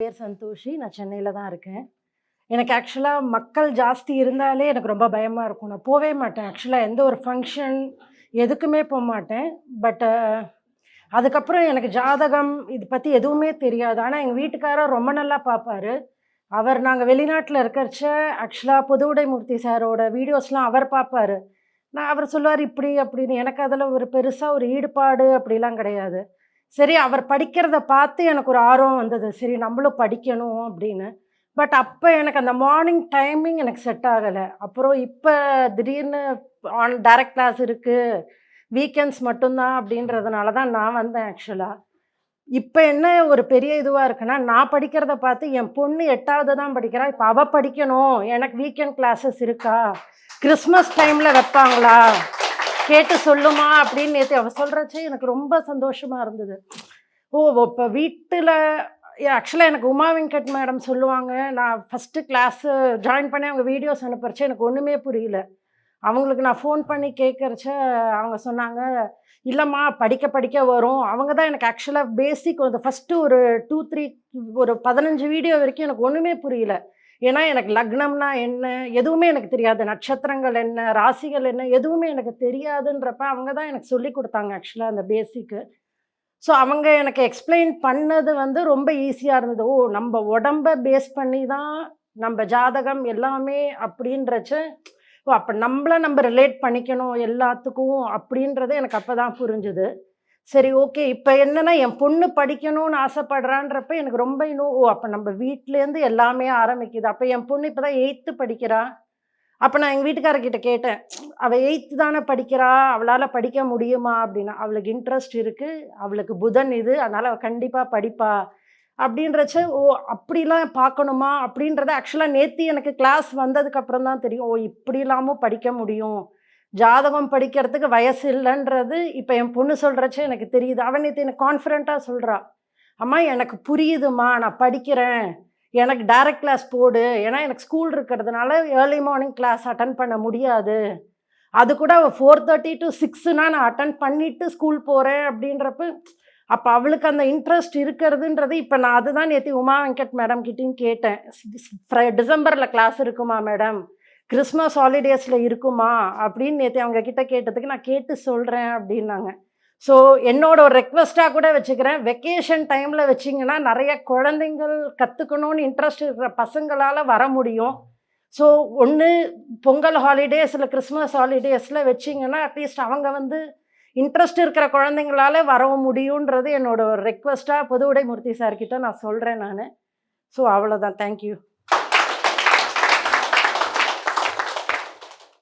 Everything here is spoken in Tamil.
பேர் சந்தோஷி. நான் சென்னையில் தான் இருக்கேன். எனக்கு ஆக்சுவலாக மக்கள் ஜாஸ்தி இருந்தாலே எனக்கு ரொம்ப பயமாக இருக்கும். நான் போவே மாட்டேன். ஆக்சுவலாக எந்த ஒரு ஃபங்க்ஷன் எதுக்குமே போக மாட்டேன். பட்டு அதுக்கப்புறம் எனக்கு ஜாதகம் இது பற்றி எதுவுமே தெரியாது. ஆனால் எங்கள் வீட்டுக்காரர் ரொம்ப நல்லா பார்ப்பாரு அவர் நாங்கள் வெளிநாட்டில் இருக்கிறச்ச ஆக்சுவலாக புதுவுடைமூர்த்தி சாரோட வீடியோஸ்லாம் அவர் பார்ப்பாரு நான் அவர் சொல்லுவார் இப்படி அப்படின்னு. எனக்கு அதில் ஒரு பெருசாக ஒரு ஈடுபாடு அப்படிலாம் கிடையாது. சரி அவர் படிக்கிறத பார்த்து எனக்கு ஒரு ஆர்வம் வந்தது. சரி நம்மளும் படிக்கணும் அப்படின்னு. பட் அப்போ எனக்கு அந்த மார்னிங் டைமிங் எனக்கு செட் ஆகலை. அப்புறம் இப்போ திடீர்னு ஆன் டைரக்ட் கிளாஸ் இருக்குது வீக்கெண்ட்ஸ் மட்டும்தான் அப்படின்றதுனால தான் நான் வந்தேன் ஆக்சுவலாக இப்போ என்ன ஒரு பெரிய இதுவாக இருக்குன்னா நான் படிக்கிறத பார்த்து என் பொண்ணு எட்டாவது தான் படிக்கிறா. இப்போ அவள் படிக்கணும். எனக்கு வீக்கெண்ட் கிளாஸஸ் இருக்கா? கிறிஸ்மஸ் டைமில் வைப்பாங்களா? கேட்டு சொல்லுமா அப்படின்னு நேற்று அவள் சொல்கிறச்சே எனக்கு ரொம்ப சந்தோஷமாக இருந்தது. ஓ இப்போ வீட்டில் ஆக்சுவலாக எனக்கு உமா வெங்கட் மேடம் சொல்லுவாங்க. நான் ஃபஸ்ட்டு கிளாஸு ஜாயின் பண்ணி அவங்க வீடியோஸ் அனுப்புறச்சே எனக்கு ஒன்றுமே புரியல. அவங்களுக்கு நான் ஃபோன் பண்ணி கேட்குறச்ச அவங்க சொன்னாங்க இல்லைம்மா படிக்க படிக்க வரும். அவங்க தான் எனக்கு ஆக்சுவலாக பேசிக் வந்து ஃபஸ்ட்டு ஒரு டூ த்ரீ ஒரு பதினஞ்சு வீடியோ வரைக்கும் எனக்கு ஒன்றுமே புரியல. ஏன்னா எனக்கு லக்னம்னா என்ன? எதுவுமே எனக்கு தெரியாது. நட்சத்திரங்கள் என்ன? ராசிகள் என்ன? எதுவுமே எனக்கு தெரியாதுன்றப்ப அவங்க தான் எனக்கு சொல்லி கொடுத்தாங்க ஆக்சுவலாக அந்த பேசிக்கு ஸோ அவங்க எனக்கு எக்ஸ்பிளைன் பண்ணது வந்து ரொம்ப ஈஸியாக இருந்தது. ஓ நம்ம உடம்ப பேஸ் பண்ணி தான் நம்ம ஜாதகம் எல்லாமே அப்படின்றச்ச ஓ அப்போ நம்மளை நம்ம ரிலேட் பண்ணிக்கணும் எல்லாத்துக்கும் அப்படின்றது எனக்கு அப்போ தான் புரிஞ்சுது. சரி ஓகே. இப்போ என்னென்னா என் பொண்ணு படிக்கணும்னு ஆசைப்படுறான்றப்ப எனக்கு ரொம்ப இன்னும் ஓ அப்போ நம்ம வீட்டிலேருந்து எல்லாமே ஆரம்பிக்குது. அப்போ என் பொண்ணு இப்போ தான் எயித்து படிக்கிறா. அப்போ நான் எங்கள் வீட்டுக்காரர்கிட்ட கேட்டேன் அவள் எயித்து தானே படிக்கிறா? அவளால் படிக்க முடியுமா? அப்படின்னா அவளுக்கு இன்ட்ரெஸ்ட் இருக்குது அவளுக்கு புதன் இது. அதனால் அவள் கண்டிப்பாக படிப்பா. அப்படின்றச்ச ஓ அப்படிலாம் பார்க்கணுமா? அப்படின்றத ஆக்சுவலாக நேற்று எனக்கு கிளாஸ் வந்ததுக்கப்புறம் தான் தெரியும். ஓ இப்படிலாமும் படிக்க முடியும். ஜாதகம் படிக்கிறதுக்கு வயசு இல்லைன்றது இப்போ என் பொண்ணு சொல்கிறச்சே எனக்கு தெரியுது. அவன் நேற்று எனக்கு கான்ஃபிடண்ட்டாக சொல்கிறான் அம்மா எனக்கு புரியுதுமா நான் படிக்கிறேன். எனக்கு டைரக்ட் கிளாஸ் போடு. ஏன்னா எனக்கு ஸ்கூல் இருக்கிறதுனால ஏர்லி மார்னிங் கிளாஸ் அட்டன் பண்ண முடியாது. அது கூட அவள் ஃபோர் தேர்ட்டி டு சிக்ஸுனா நான் அட்டன் பண்ணிவிட்டு ஸ்கூல் போகிறேன் அப்படின்றப்ப அப்போ அவளுக்கு அந்த இன்ட்ரெஸ்ட் இருக்கிறதுன்றது இப்போ நான் அதுதான் நேற்று உமா வெங்கட் மேடம் கிட்டேயும் கேட்டேன். டிசம்பரில் கிளாஸ் இருக்குமா மேடம் கிறிஸ்மஸ் ஹாலிடேஸில் இருக்குமா? அப்படின்னு நேற்று அவங்க கிட்ட கேட்டதுக்கு நான் கேட்டு சொல்கிறேன் அப்படின்னாங்க. ஸோ என்னோட ஒரு ரெக்வெஸ்ட்டாக கூட வச்சுக்கிறேன். வெக்கேஷன் டைமில் வச்சிங்கன்னா நிறைய குழந்தைங்கள் கற்றுக்கணும்னு இன்ட்ரெஸ்ட் இருக்கிற பசங்களால் வர முடியும். ஸோ ஒன்று பொங்கல் ஹாலிடேஸ் இல்லை கிறிஸ்மஸ் ஹாலிடேஸில் வச்சிங்கன்னா அட்லீஸ்ட் அவங்க வந்து இன்ட்ரெஸ்ட் இருக்கிற குழந்தைங்களால வரவும் முடியுன்றது என்னோட ஒரு ரெக்வஸ்ட்டாக புதுவுடைமூர்த்தி சார்கிட்ட நான் சொல்கிறேன் நான். ஸோ அவ்வளோதான் தேங்க்யூ